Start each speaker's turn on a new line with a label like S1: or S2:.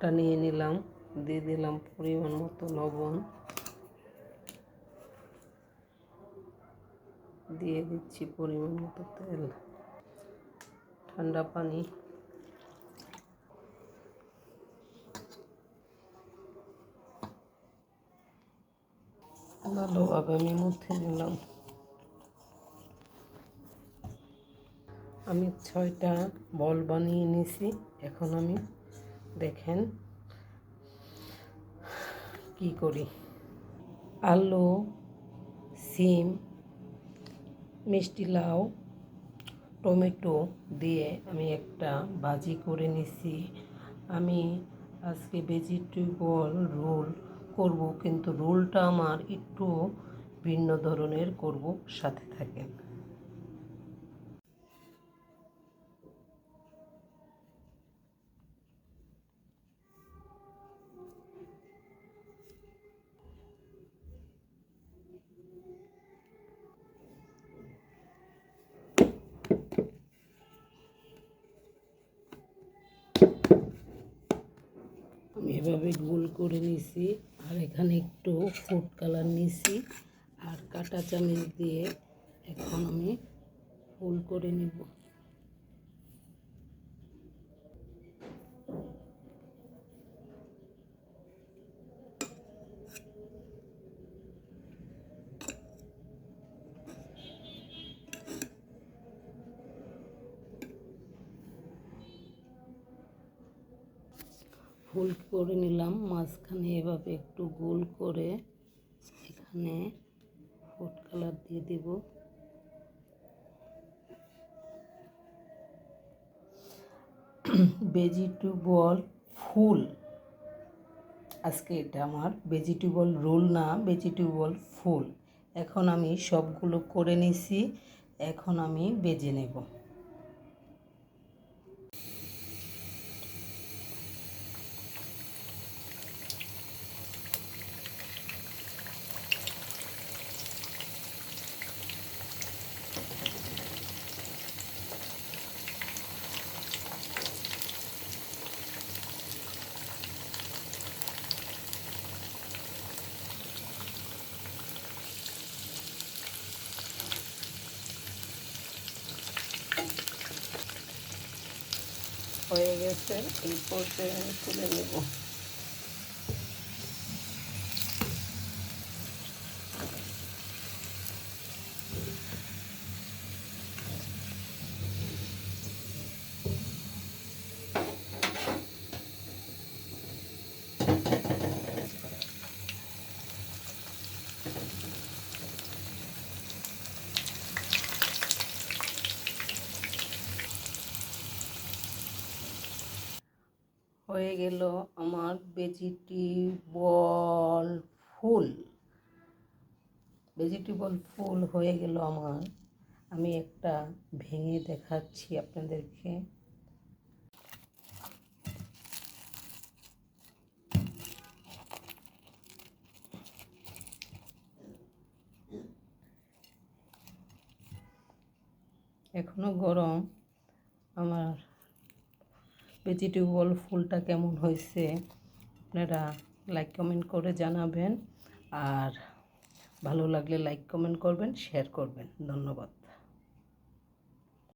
S1: ভাতটা নিয়ে নিলাম, দিয়ে দিলাম পরিমাণ মতো লবণ। দিয়ে দিচ্ছি পরিমাণ মতো তেল, ঠান্ডা পানি। ভালোভাবে আমি মধ্যে নিলাম। আমি ছয়টা বল বানিয়ে নিয়েছি এখন আমি দেখেন। কি করি? আলু, সিম, মিষ্টি লাউ, টমেটো দিয়ে আমি একটা ভাজি করে নিছি। আমি আজকে ভেজিটেবল রোল করব, কিন্তু রোলটা আমার একটু ভিন্ন ধরনের করব, সাথে থাকেন। এভাবে গোল করে নিছি, আর এখানে একটু ফুড কালার নিছি, আর কাটা চামচ দিয়ে এখন আমি ফুল করে নিব। ফুল করে নিলাম। মাঝখানে এভাবে একটু গোল করে এখানে ফুড কালার দিয়ে দেব। ভেজিটেবল ফুল। আজকে এটা আমার ভেজিটেবল রোল না ভেজিটেবল ফুল। এখন আমি সবগুলো করে নিছি। এখন আমি বেজে নেব। হয়ে গেছে এই পর্যায়ে আমি তুলে নেব হয়ে গেল আমার ভেজিটেবল ফুল। ভেজিটেবল ফুল হয়ে গেল আমার। আমি একটা ভেঙে দেখাচ্ছি আপনাদেরকে। এখনও গরম। আমার ভেজিটেবল ফুলটা কেমন হয়েছে, আপনারা লাইক কমেন্ট করে জানাবেন। আর ভালো লাগলে লাইক কমেন্ট করবেন শেয়ার করবেন। ধন্যবাদ।